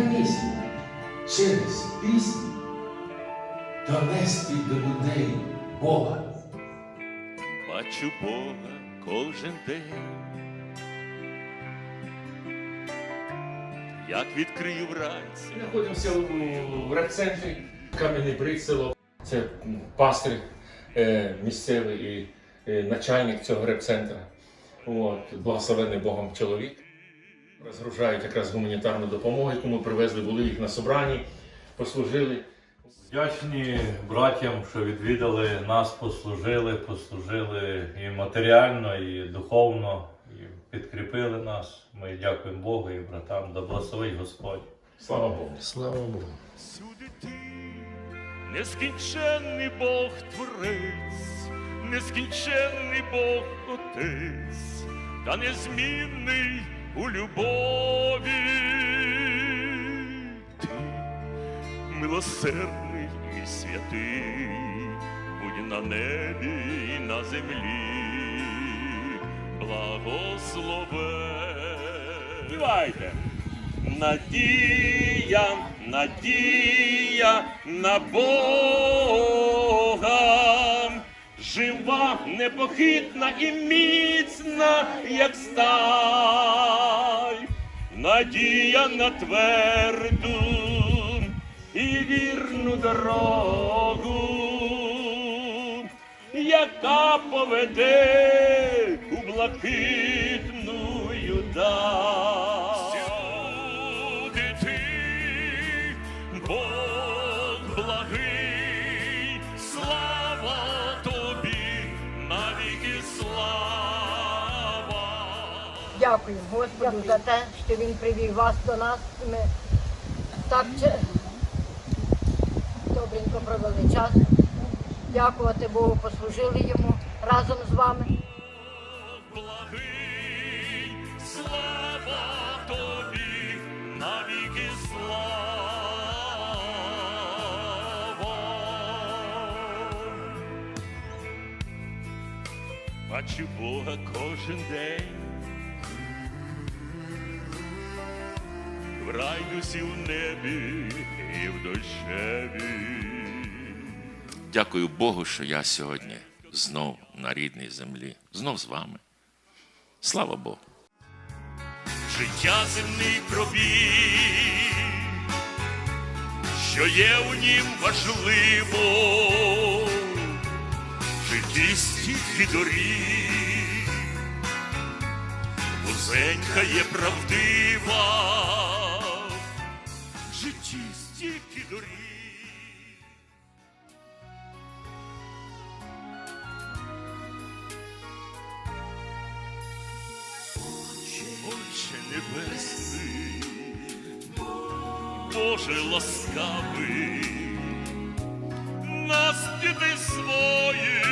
місія через пісню донести до людей Бога. Бачу Бога кожен день. Як відкрию вранці, Ми знаходимося у- в райцентрі Кам'яний Брик, село. Це м, пастир е, місцевий і е, начальник цього репцентра. От, благословений Богом чоловік. Розгружають якраз гуманітарну допомогу, яку ми привезли, були їх на собранні, послужили. Вдячні братям, що відвідали нас, послужили, послужили і матеріально, і духовно, і підкріпили нас. Ми дякуємо Богу і братам. Да благословить Господь. Слава Богу. Слава Богу. всюди ти, нескінченний Бог Творець, нескінченний Бог Отець, та незмінний у любові. Ти милосердний і святий, будь на небі і на землі, благословен. Співайте! Надія, надія на Бога, жива, непохитна і міцна, як сталь, надія на тверду і вірну дорогу, яка поведе у блакитну даль. Дякую Господу за те, що Він привів вас до нас. Ми так добренько провели час. Дякувати Богу, послужили йому разом з вами. Благий, слава тобі, навіки слава. Бачу Бога кожен день. В райдусі в небі і в дощеві. Дякую Богу, що я сьогодні знов на рідній землі, знов з вами. Слава Богу. Життя земний пробіг, що є у нім важливо, житті стільки доріг, вузенька є правдива, стільки доріг. Отче небесний, Боже ласкавий, нас дітей своїх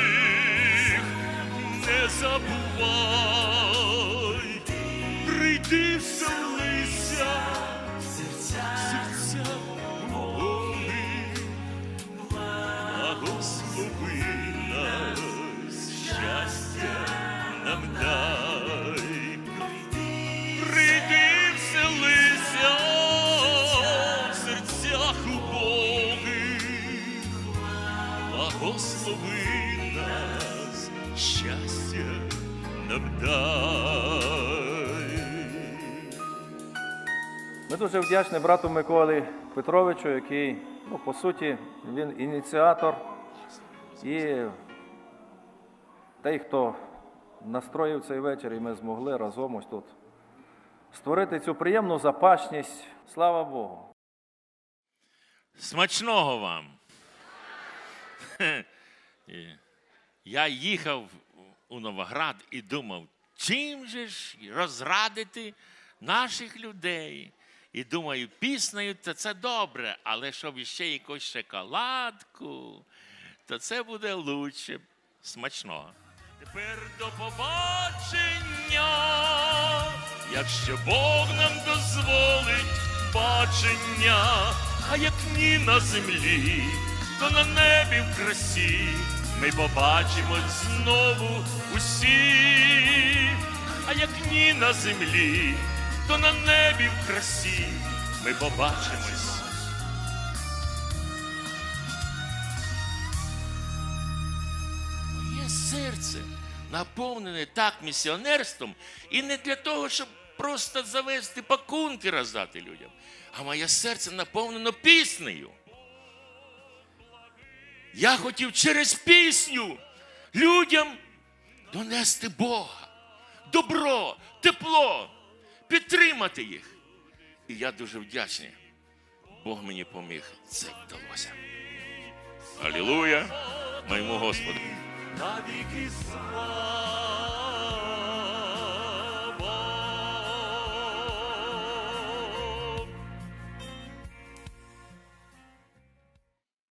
не забувай, прийди вселися, Нас, щастя нам дай. Прийди вселися в серцях убогих, благослови нас, щастя нам дай. Ми дуже вдячні брату Миколі Петровичу, який, ну, по суті, він ініціатор і той, хто настроїв цей вечір, і ми змогли разом ось тут створити цю приємну запашність. Слава Богу! Смачного вам. Я їхав у Новоград і думав, чим же ж розрадити наших людей. І думаю, піснею це добре, але щоб іще якусь шоколадку, то це буде лучше. Смачного. Тепер до побачення, якщо Бог нам дозволить бачення, а як ні на землі, то на небі в красі ми побачимось знову усі, а як ні на землі, то на небі в красі ми побачимось. Серце наповнене так місіонерством і не для того, щоб просто завести пакунки роздати людям, а моє серце наповнено піснею. Я хотів через пісню людям донести Бога, добро, тепло, підтримати їх. І я дуже вдячний. Бог мені поміг. Це вдалося. Алілуя, моєму Господу. Навіки слава.